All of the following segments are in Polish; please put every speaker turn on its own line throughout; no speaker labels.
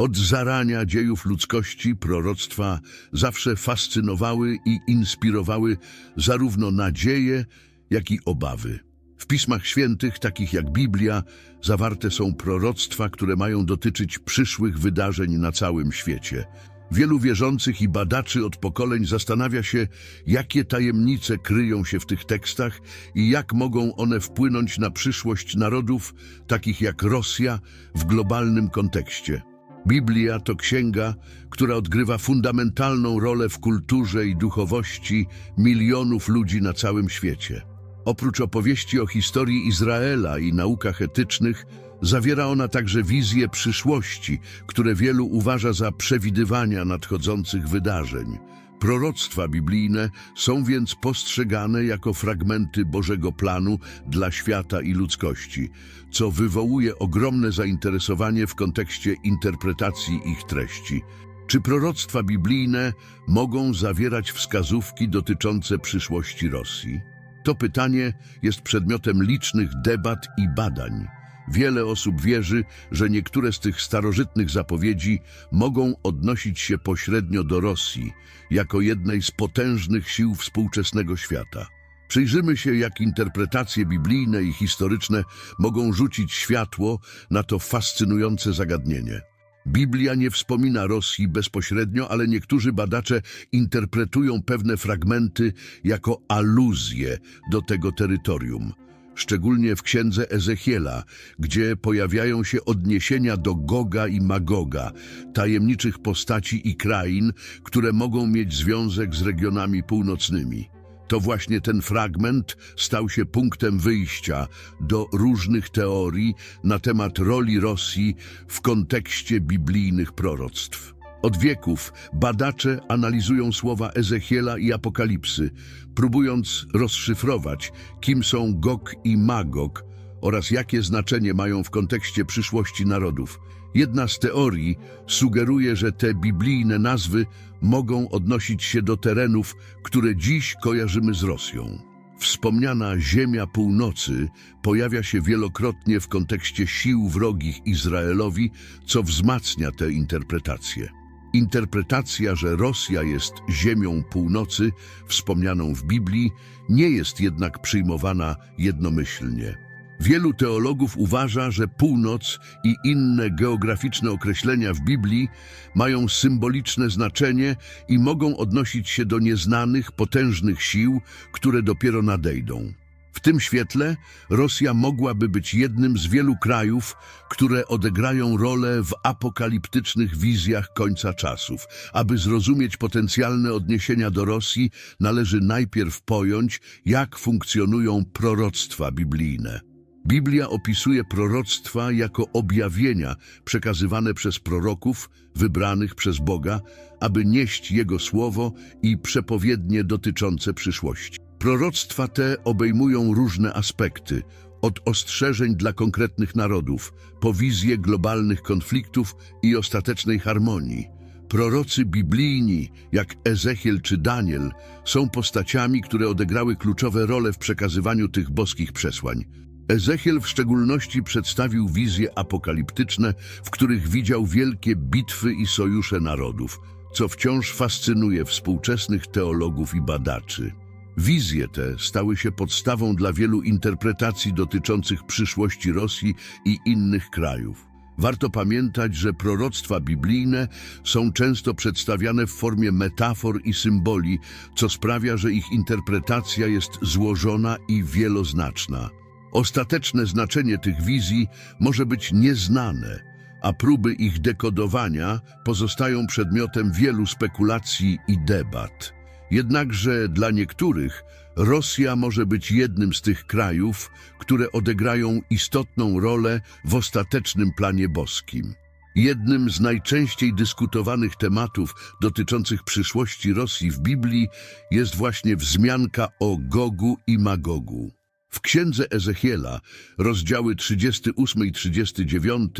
Od zarania dziejów ludzkości proroctwa zawsze fascynowały i inspirowały zarówno nadzieję, jak i obawy. W pismach świętych, takich jak Biblia, zawarte są proroctwa, które mają dotyczyć przyszłych wydarzeń na całym świecie. Wielu wierzących i badaczy od pokoleń zastanawia się, jakie tajemnice kryją się w tych tekstach i jak mogą one wpłynąć na przyszłość narodów, takich jak Rosja, w globalnym kontekście. Biblia to księga, która odgrywa fundamentalną rolę w kulturze i duchowości milionów ludzi na całym świecie. Oprócz opowieści o historii Izraela i naukach etycznych, zawiera ona także wizje przyszłości, które wielu uważa za przewidywania nadchodzących wydarzeń. Proroctwa biblijne są więc postrzegane jako fragmenty Bożego planu dla świata i ludzkości, co wywołuje ogromne zainteresowanie w kontekście interpretacji ich treści. Czy proroctwa biblijne mogą zawierać wskazówki dotyczące przyszłości Rosji? To pytanie jest przedmiotem licznych debat i badań. Wiele osób wierzy, że niektóre z tych starożytnych zapowiedzi mogą odnosić się pośrednio do Rosji, jako jednej z potężnych sił współczesnego świata. Przyjrzymy się, jak interpretacje biblijne i historyczne mogą rzucić światło na to fascynujące zagadnienie. Biblia nie wspomina Rosji bezpośrednio, ale niektórzy badacze interpretują pewne fragmenty jako aluzje do tego terytorium. Szczególnie w księdze Ezechiela, gdzie pojawiają się odniesienia do Goga i Magoga, tajemniczych postaci i krain, które mogą mieć związek z regionami północnymi. To właśnie ten fragment stał się punktem wyjścia do różnych teorii na temat roli Rosji w kontekście biblijnych proroctw. Od wieków badacze analizują słowa Ezechiela i Apokalipsy, próbując rozszyfrować, kim są Gog i Magog oraz jakie znaczenie mają w kontekście przyszłości narodów. Jedna z teorii sugeruje, że te biblijne nazwy mogą odnosić się do terenów, które dziś kojarzymy z Rosją. Wspomniana Ziemia Północy pojawia się wielokrotnie w kontekście sił wrogich Izraelowi, co wzmacnia tę interpretację. Interpretacja, że Rosja jest ziemią północy, wspomnianą w Biblii, nie jest jednak przyjmowana jednomyślnie. Wielu teologów uważa, że północ i inne geograficzne określenia w Biblii mają symboliczne znaczenie i mogą odnosić się do nieznanych, potężnych sił, które dopiero nadejdą. W tym świetle Rosja mogłaby być jednym z wielu krajów, które odegrają rolę w apokaliptycznych wizjach końca czasów. Aby zrozumieć potencjalne odniesienia do Rosji, należy najpierw pojąć, jak funkcjonują proroctwa biblijne. Biblia opisuje proroctwa jako objawienia przekazywane przez proroków wybranych przez Boga, aby nieść Jego słowo i przepowiednie dotyczące przyszłości. Proroctwa te obejmują różne aspekty, od ostrzeżeń dla konkretnych narodów, po wizje globalnych konfliktów i ostatecznej harmonii. Prorocy biblijni, jak Ezechiel czy Daniel, są postaciami, które odegrały kluczowe role w przekazywaniu tych boskich przesłań. Ezechiel w szczególności przedstawił wizje apokaliptyczne, w których widział wielkie bitwy i sojusze narodów, co wciąż fascynuje współczesnych teologów i badaczy. Wizje te stały się podstawą dla wielu interpretacji dotyczących przyszłości Rosji i innych krajów. Warto pamiętać, że proroctwa biblijne są często przedstawiane w formie metafor i symboli, co sprawia, że ich interpretacja jest złożona i wieloznaczna. Ostateczne znaczenie tych wizji może być nieznane, a próby ich dekodowania pozostają przedmiotem wielu spekulacji i debat. Jednakże dla niektórych Rosja może być jednym z tych krajów, które odegrają istotną rolę w ostatecznym planie boskim. Jednym z najczęściej dyskutowanych tematów dotyczących przyszłości Rosji w Biblii jest właśnie wzmianka o Gogu i Magogu. W księdze Ezechiela, rozdziały 38 i 39,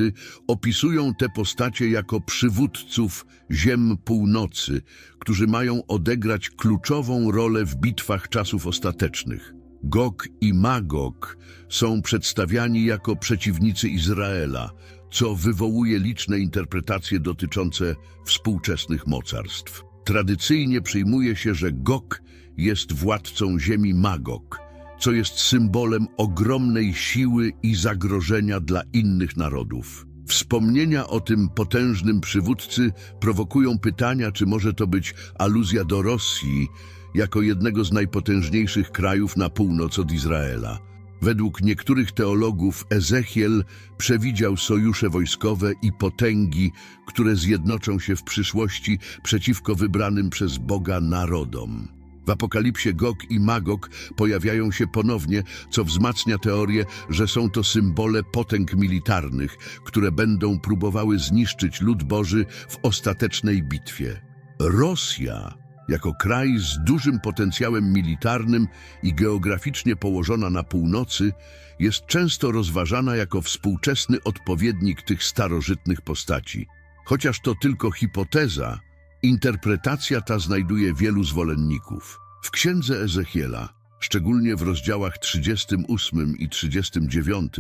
opisują te postacie jako przywódców ziem północy, którzy mają odegrać kluczową rolę w bitwach czasów ostatecznych. Gog i Magog są przedstawiani jako przeciwnicy Izraela, co wywołuje liczne interpretacje dotyczące współczesnych mocarstw. Tradycyjnie przyjmuje się, że Gog jest władcą ziemi Magog, co jest symbolem ogromnej siły i zagrożenia dla innych narodów. Wspomnienia o tym potężnym przywódcy prowokują pytania, czy może to być aluzja do Rosji jako jednego z najpotężniejszych krajów na północ od Izraela. Według niektórych teologów Ezechiel przewidział sojusze wojskowe i potęgi, które zjednoczą się w przyszłości przeciwko wybranym przez Boga narodom. W Apokalipsie Gog i Magog pojawiają się ponownie, co wzmacnia teorię, że są to symbole potęg militarnych, które będą próbowały zniszczyć lud Boży w ostatecznej bitwie. Rosja, jako kraj z dużym potencjałem militarnym i geograficznie położona na północy, jest często rozważana jako współczesny odpowiednik tych starożytnych postaci. Chociaż to tylko hipoteza, interpretacja ta znajduje wielu zwolenników. W księdze Ezechiela, szczególnie w rozdziałach 38 i 39,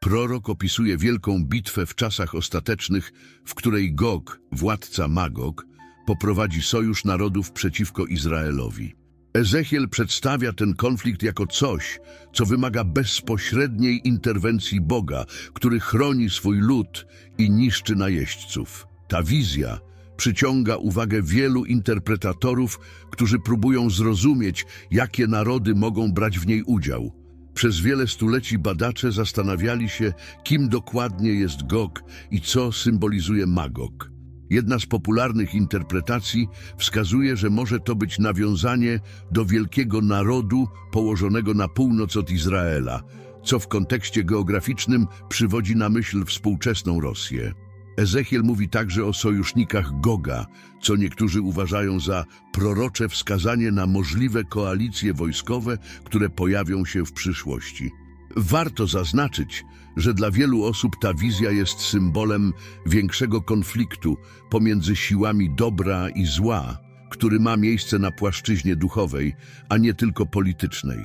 prorok opisuje wielką bitwę w czasach ostatecznych, w której Gog, władca Magog, poprowadzi sojusz narodów przeciwko Izraelowi. Ezechiel przedstawia ten konflikt jako coś, co wymaga bezpośredniej interwencji Boga, który chroni swój lud i niszczy najeźdźców. Ta wizja przyciąga uwagę wielu interpretatorów, którzy próbują zrozumieć, jakie narody mogą brać w niej udział. Przez wiele stuleci badacze zastanawiali się, kim dokładnie jest Gog i co symbolizuje Magog. Jedna z popularnych interpretacji wskazuje, że może to być nawiązanie do wielkiego narodu położonego na północ od Izraela, co w kontekście geograficznym przywodzi na myśl współczesną Rosję. Ezechiel mówi także o sojusznikach Goga, co niektórzy uważają za prorocze wskazanie na możliwe koalicje wojskowe, które pojawią się w przyszłości. Warto zaznaczyć, że dla wielu osób ta wizja jest symbolem większego konfliktu pomiędzy siłami dobra i zła, który ma miejsce na płaszczyźnie duchowej, a nie tylko politycznej.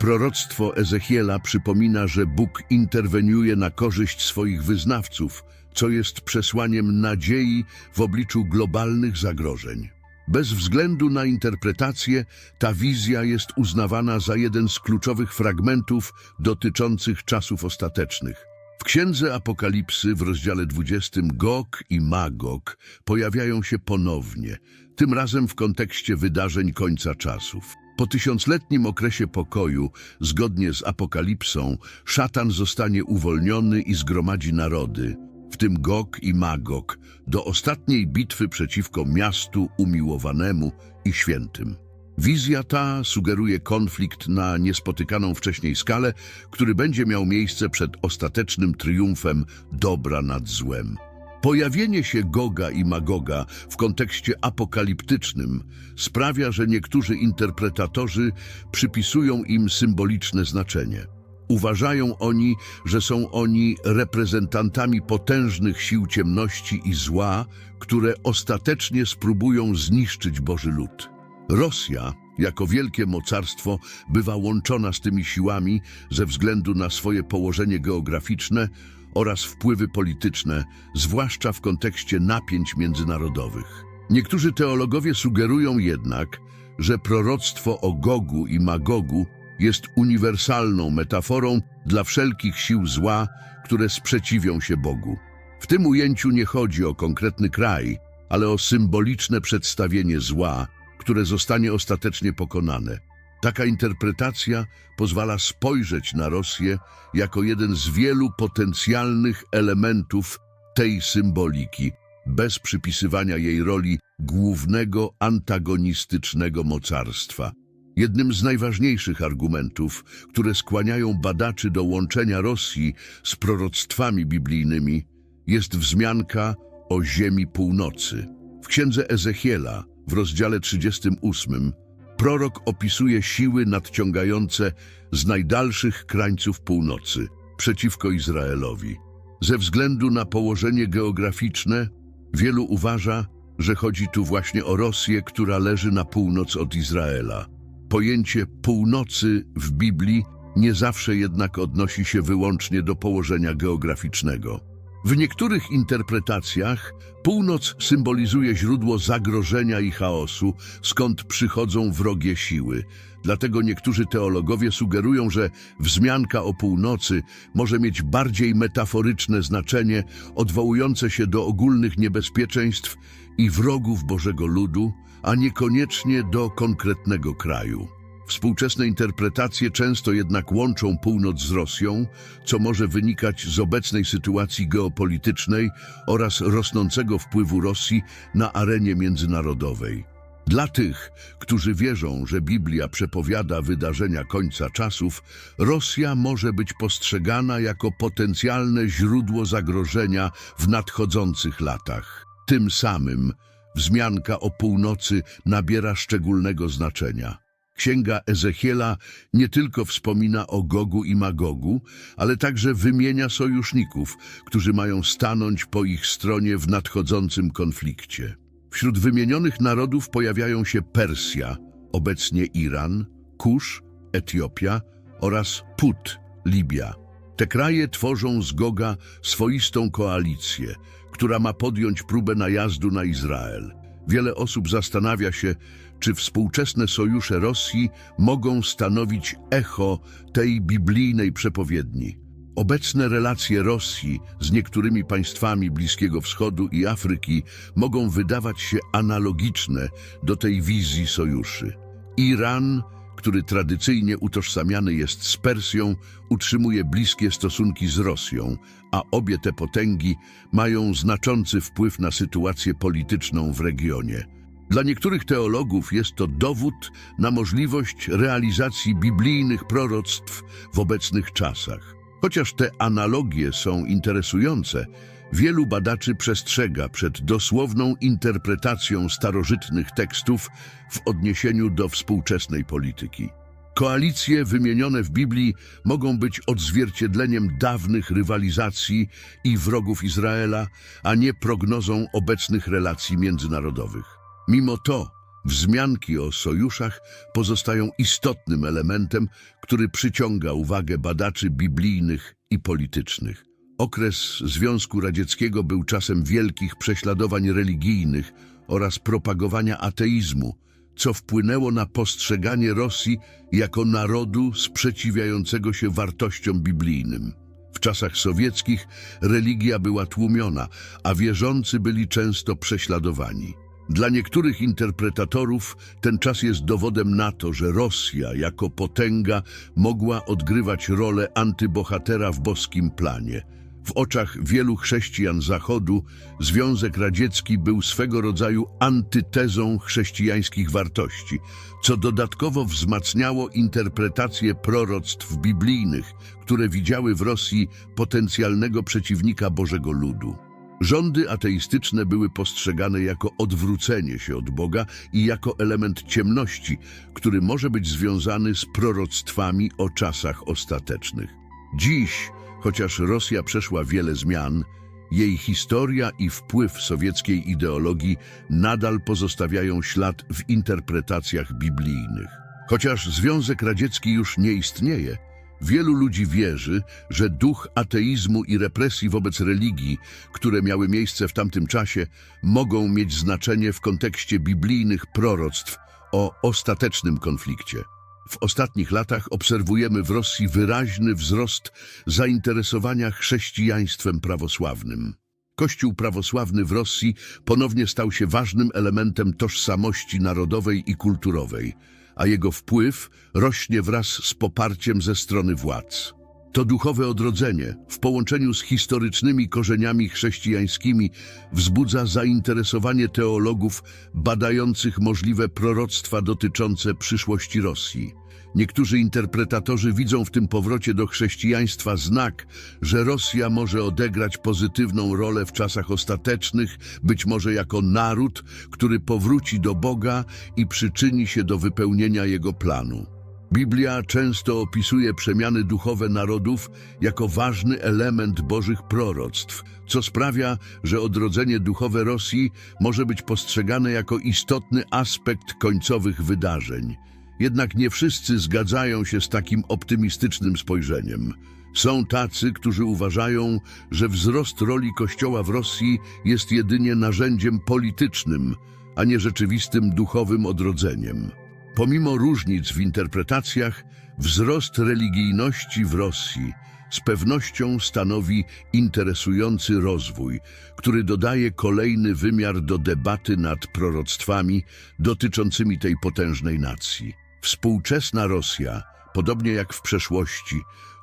Proroctwo Ezechiela przypomina, że Bóg interweniuje na korzyść swoich wyznawców, co jest przesłaniem nadziei w obliczu globalnych zagrożeń. Bez względu na interpretację, ta wizja jest uznawana za jeden z kluczowych fragmentów dotyczących czasów ostatecznych. W Księdze Apokalipsy w rozdziale 20 Gog i Magog pojawiają się ponownie, tym razem w kontekście wydarzeń końca czasów. Po tysiącletnim okresie pokoju, zgodnie z Apokalipsą, szatan zostanie uwolniony i zgromadzi narody, w tym Gog i Magog, do ostatniej bitwy przeciwko miastu umiłowanemu i świętym. Wizja ta sugeruje konflikt na niespotykaną wcześniej skalę, który będzie miał miejsce przed ostatecznym triumfem dobra nad złem. Pojawienie się Goga i Magoga w kontekście apokaliptycznym sprawia, że niektórzy interpretatorzy przypisują im symboliczne znaczenie. Uważają oni, że są oni reprezentantami potężnych sił ciemności i zła, które ostatecznie spróbują zniszczyć Boży lud. Rosja, jako wielkie mocarstwo, bywa łączona z tymi siłami ze względu na swoje położenie geograficzne oraz wpływy polityczne, zwłaszcza w kontekście napięć międzynarodowych. Niektórzy teologowie sugerują jednak, że proroctwo o Gogu i Magogu jest uniwersalną metaforą dla wszelkich sił zła, które sprzeciwią się Bogu. W tym ujęciu nie chodzi o konkretny kraj, ale o symboliczne przedstawienie zła, które zostanie ostatecznie pokonane. Taka interpretacja pozwala spojrzeć na Rosję jako jeden z wielu potencjalnych elementów tej symboliki, bez przypisywania jej roli głównego antagonistycznego mocarstwa. Jednym z najważniejszych argumentów, które skłaniają badaczy do łączenia Rosji z proroctwami biblijnymi, jest wzmianka o ziemi północy. W księdze Ezechiela, w rozdziale 38, prorok opisuje siły nadciągające z najdalszych krańców północy przeciwko Izraelowi. Ze względu na położenie geograficzne, wielu uważa, że chodzi tu właśnie o Rosję, która leży na północ od Izraela. Pojęcie północy w Biblii nie zawsze jednak odnosi się wyłącznie do położenia geograficznego. W niektórych interpretacjach północ symbolizuje źródło zagrożenia i chaosu, skąd przychodzą wrogie siły. Dlatego niektórzy teologowie sugerują, że wzmianka o północy może mieć bardziej metaforyczne znaczenie, odwołujące się do ogólnych niebezpieczeństw i wrogów Bożego ludu, a niekoniecznie do konkretnego kraju. Współczesne interpretacje często jednak łączą północ z Rosją, co może wynikać z obecnej sytuacji geopolitycznej oraz rosnącego wpływu Rosji na arenie międzynarodowej. Dla tych, którzy wierzą, że Biblia przepowiada wydarzenia końca czasów, Rosja może być postrzegana jako potencjalne źródło zagrożenia w nadchodzących latach. Tym samym wzmianka o północy nabiera szczególnego znaczenia. Księga Ezechiela nie tylko wspomina o Gogu i Magogu, ale także wymienia sojuszników, którzy mają stanąć po ich stronie w nadchodzącym konflikcie. Wśród wymienionych narodów pojawiają się Persja, obecnie Iran, Kusz, Etiopia oraz Put, Libia. Te kraje tworzą z Goga swoistą koalicję, która ma podjąć próbę najazdu na Izrael. Wiele osób zastanawia się, czy współczesne sojusze Rosji mogą stanowić echo tej biblijnej przepowiedni. Obecne relacje Rosji z niektórymi państwami Bliskiego Wschodu i Afryki mogą wydawać się analogiczne do tej wizji sojuszy. Iran, który tradycyjnie utożsamiany jest z Persją, utrzymuje bliskie stosunki z Rosją, a obie te potęgi mają znaczący wpływ na sytuację polityczną w regionie. Dla niektórych teologów jest to dowód na możliwość realizacji biblijnych proroctw w obecnych czasach. Chociaż te analogie są interesujące, wielu badaczy przestrzega przed dosłowną interpretacją starożytnych tekstów w odniesieniu do współczesnej polityki. Koalicje wymienione w Biblii mogą być odzwierciedleniem dawnych rywalizacji i wrogów Izraela, a nie prognozą obecnych relacji międzynarodowych. Mimo to wzmianki o sojuszach pozostają istotnym elementem, który przyciąga uwagę badaczy biblijnych i politycznych. Okres Związku Radzieckiego był czasem wielkich prześladowań religijnych oraz propagowania ateizmu, co wpłynęło na postrzeganie Rosji jako narodu sprzeciwiającego się wartościom biblijnym. W czasach sowieckich religia była tłumiona, a wierzący byli często prześladowani. Dla niektórych interpretatorów ten czas jest dowodem na to, że Rosja jako potęga mogła odgrywać rolę antybohatera w boskim planie. W oczach wielu chrześcijan Zachodu Związek Radziecki był swego rodzaju antytezą chrześcijańskich wartości, co dodatkowo wzmacniało interpretację proroctw biblijnych, które widziały w Rosji potencjalnego przeciwnika Bożego Ludu. Rządy ateistyczne były postrzegane jako odwrócenie się od Boga i jako element ciemności, który może być związany z proroctwami o czasach ostatecznych. Dziś, chociaż Rosja przeszła wiele zmian, jej historia i wpływ sowieckiej ideologii nadal pozostawiają ślad w interpretacjach biblijnych. Chociaż Związek Radziecki już nie istnieje, Wielu ludzi wierzy, że duch ateizmu i represji wobec religii, które miały miejsce w tamtym czasie, mogą mieć znaczenie w kontekście biblijnych proroctw o ostatecznym konflikcie. W ostatnich latach obserwujemy w Rosji wyraźny wzrost zainteresowania chrześcijaństwem prawosławnym. Kościół prawosławny w Rosji ponownie stał się ważnym elementem tożsamości narodowej i kulturowej a jego wpływ rośnie wraz z poparciem ze strony władz. To duchowe odrodzenie, w połączeniu z historycznymi korzeniami chrześcijańskimi, wzbudza zainteresowanie teologów badających możliwe proroctwa dotyczące przyszłości Rosji. Niektórzy interpretatorzy widzą w tym powrocie do chrześcijaństwa znak, że Rosja może odegrać pozytywną rolę w czasach ostatecznych, być może jako naród, który powróci do Boga i przyczyni się do wypełnienia Jego planu. Biblia często opisuje przemiany duchowe narodów jako ważny element Bożych proroctw, co sprawia, że odrodzenie duchowe Rosji może być postrzegane jako istotny aspekt końcowych wydarzeń. Jednak nie wszyscy zgadzają się z takim optymistycznym spojrzeniem. Są tacy, którzy uważają, że wzrost roli Kościoła w Rosji jest jedynie narzędziem politycznym, a nie rzeczywistym duchowym odrodzeniem. Pomimo różnic w interpretacjach, wzrost religijności w Rosji z pewnością stanowi interesujący rozwój, który dodaje kolejny wymiar do debaty nad proroctwami dotyczącymi tej potężnej nacji. Współczesna Rosja, podobnie jak w przeszłości,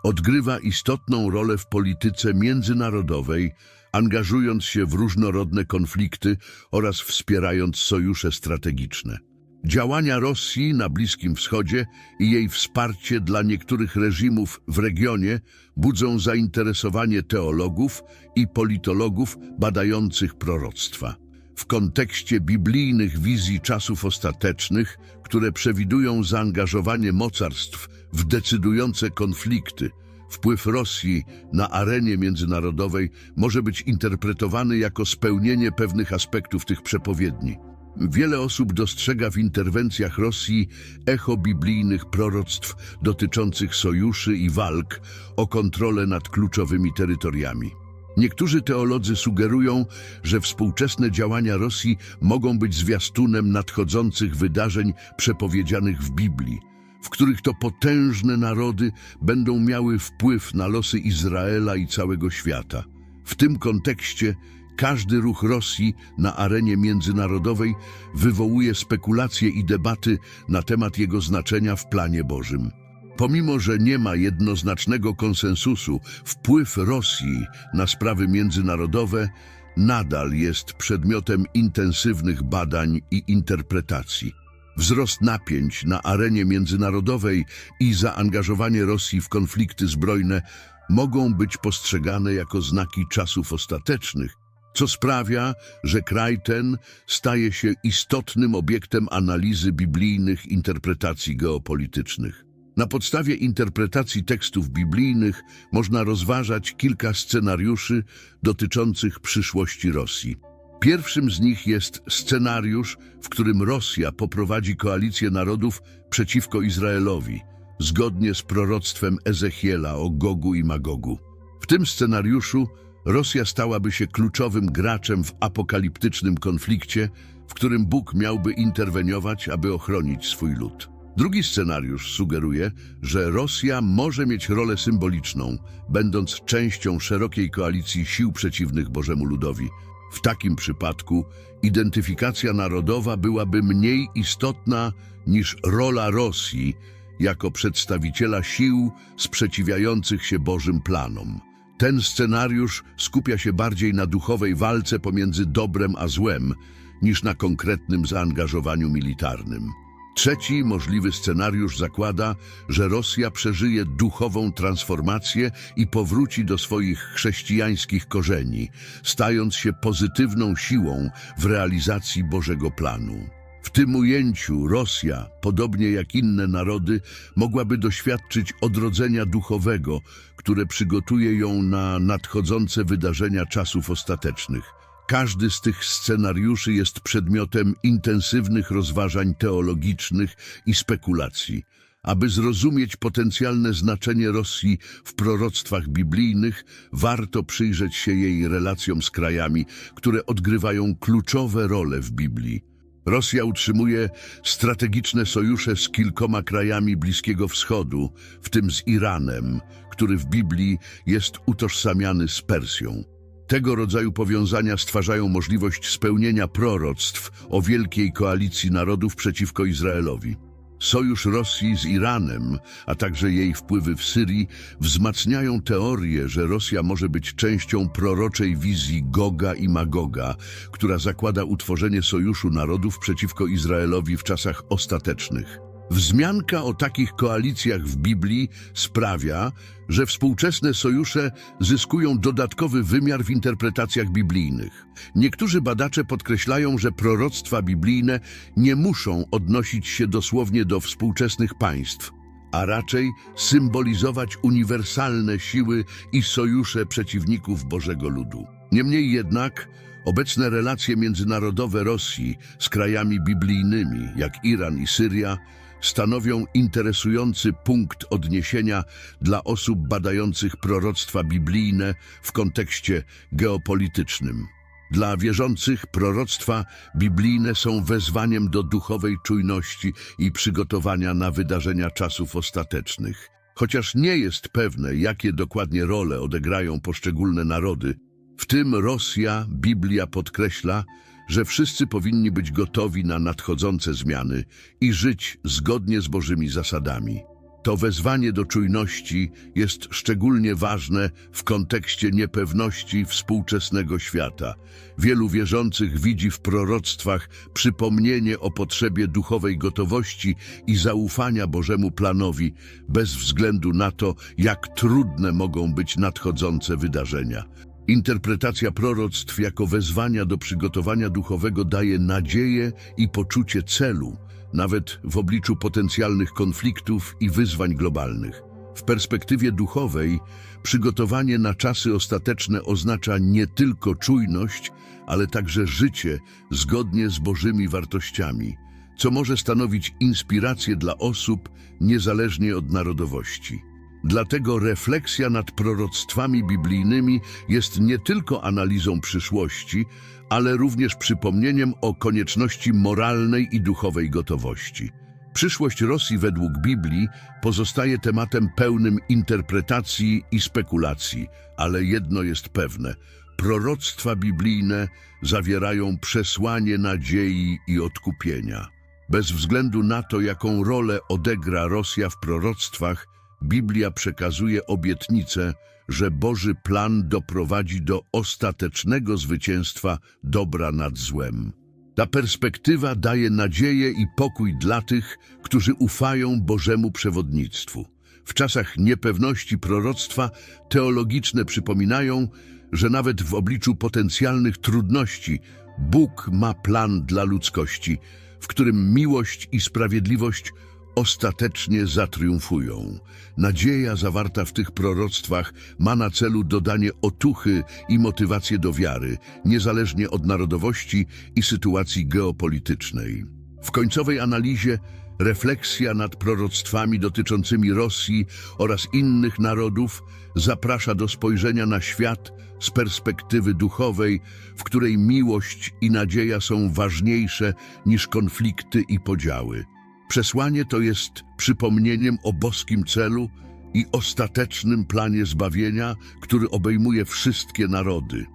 odgrywa istotną rolę w polityce międzynarodowej, angażując się w różnorodne konflikty oraz wspierając sojusze strategiczne. Działania Rosji na Bliskim Wschodzie i jej wsparcie dla niektórych reżimów w regionie budzą zainteresowanie teologów i politologów badających proroctwa. W kontekście biblijnych wizji czasów ostatecznych, które przewidują zaangażowanie mocarstw w decydujące konflikty, wpływ Rosji na arenie międzynarodowej może być interpretowany jako spełnienie pewnych aspektów tych przepowiedni. Wiele osób dostrzega w interwencjach Rosji echo biblijnych proroctw dotyczących sojuszy i walk o kontrolę nad kluczowymi terytoriami. Niektórzy teolodzy sugerują, że współczesne działania Rosji mogą być zwiastunem nadchodzących wydarzeń przepowiedzianych w Biblii, w których to potężne narody będą miały wpływ na losy Izraela i całego świata. W tym kontekście każdy ruch Rosji na arenie międzynarodowej wywołuje spekulacje i debaty na temat jego znaczenia w planie Bożym. Pomimo, że nie ma jednoznacznego konsensusu, wpływ Rosji na sprawy międzynarodowe nadal jest przedmiotem intensywnych badań i interpretacji. Wzrost napięć na arenie międzynarodowej i zaangażowanie Rosji w konflikty zbrojne mogą być postrzegane jako znaki czasów ostatecznych, co sprawia, że kraj ten staje się istotnym obiektem analizy biblijnych interpretacji geopolitycznych. Na podstawie interpretacji tekstów biblijnych można rozważać kilka scenariuszy dotyczących przyszłości Rosji. Pierwszym z nich jest scenariusz, w którym Rosja poprowadzi koalicję narodów przeciwko Izraelowi, zgodnie z proroctwem Ezechiela o Gogu i Magogu. W tym scenariuszu Rosja stałaby się kluczowym graczem w apokaliptycznym konflikcie, w którym Bóg miałby interweniować, aby ochronić swój lud. Drugi scenariusz sugeruje, że Rosja może mieć rolę symboliczną, będąc częścią szerokiej koalicji sił przeciwnych Bożemu ludowi. W takim przypadku identyfikacja narodowa byłaby mniej istotna niż rola Rosji jako przedstawiciela sił sprzeciwiających się Bożym planom. Ten scenariusz skupia się bardziej na duchowej walce pomiędzy dobrem a złem, niż na konkretnym zaangażowaniu militarnym. Trzeci możliwy scenariusz zakłada, że Rosja przeżyje duchową transformację i powróci do swoich chrześcijańskich korzeni, stając się pozytywną siłą w realizacji Bożego planu. W tym ujęciu Rosja, podobnie jak inne narody, mogłaby doświadczyć odrodzenia duchowego, które przygotuje ją na nadchodzące wydarzenia czasów ostatecznych. Każdy z tych scenariuszy jest przedmiotem intensywnych rozważań teologicznych i spekulacji. Aby zrozumieć potencjalne znaczenie Rosji w proroctwach biblijnych, warto przyjrzeć się jej relacjom z krajami, które odgrywają kluczowe role w Biblii. Rosja utrzymuje strategiczne sojusze z kilkoma krajami Bliskiego Wschodu, w tym z Iranem, który w Biblii jest utożsamiany z Persją. Tego rodzaju powiązania stwarzają możliwość spełnienia proroctw o wielkiej koalicji narodów przeciwko Izraelowi. Sojusz Rosji z Iranem, a także jej wpływy w Syrii wzmacniają teorię, że Rosja może być częścią proroczej wizji Goga i Magoga, która zakłada utworzenie sojuszu narodów przeciwko Izraelowi w czasach ostatecznych. Wzmianka o takich koalicjach w Biblii sprawia, że współczesne sojusze zyskują dodatkowy wymiar w interpretacjach biblijnych. Niektórzy badacze podkreślają, że proroctwa biblijne nie muszą odnosić się dosłownie do współczesnych państw, a raczej symbolizować uniwersalne siły i sojusze przeciwników Bożego Ludu. Niemniej jednak obecne relacje międzynarodowe Rosji z krajami biblijnymi, jak Iran i Syria, stanowią interesujący punkt odniesienia dla osób badających proroctwa biblijne w kontekście geopolitycznym. Dla wierzących proroctwa biblijne są wezwaniem do duchowej czujności i przygotowania na wydarzenia czasów ostatecznych. Chociaż nie jest pewne, jakie dokładnie role odegrają poszczególne narody, w tym Rosja, Biblia podkreśla, że wszyscy powinni być gotowi na nadchodzące zmiany i żyć zgodnie z Bożymi zasadami. To wezwanie do czujności jest szczególnie ważne w kontekście niepewności współczesnego świata. Wielu wierzących widzi w proroctwach przypomnienie o potrzebie duchowej gotowości i zaufania Bożemu planowi, bez względu na to, jak trudne mogą być nadchodzące wydarzenia. Interpretacja proroctw jako wezwania do przygotowania duchowego daje nadzieję i poczucie celu, nawet w obliczu potencjalnych konfliktów i wyzwań globalnych. W perspektywie duchowej przygotowanie na czasy ostateczne oznacza nie tylko czujność, ale także życie zgodnie z Bożymi wartościami, co może stanowić inspirację dla osób niezależnie od narodowości. Dlatego refleksja nad proroctwami biblijnymi jest nie tylko analizą przyszłości, ale również przypomnieniem o konieczności moralnej i duchowej gotowości. Przyszłość Rosji według Biblii pozostaje tematem pełnym interpretacji i spekulacji, ale jedno jest pewne: proroctwa biblijne zawierają przesłanie nadziei i odkupienia. Bez względu na to, jaką rolę odegra Rosja w proroctwach, Biblia przekazuje obietnicę, że Boży plan doprowadzi do ostatecznego zwycięstwa dobra nad złem. Ta perspektywa daje nadzieję i pokój dla tych, którzy ufają Bożemu przewodnictwu. W czasach niepewności proroctwa teologiczne przypominają, że nawet w obliczu potencjalnych trudności Bóg ma plan dla ludzkości, w którym miłość i sprawiedliwość ostatecznie zatriumfują. Nadzieja zawarta w tych proroctwach ma na celu dodanie otuchy i motywację do wiary, niezależnie od narodowości i sytuacji geopolitycznej. W końcowej analizie refleksja nad proroctwami dotyczącymi Rosji oraz innych narodów zaprasza do spojrzenia na świat z perspektywy duchowej, w której miłość i nadzieja są ważniejsze niż konflikty i podziały. Przesłanie to jest przypomnieniem o boskim celu i ostatecznym planie zbawienia, który obejmuje wszystkie narody.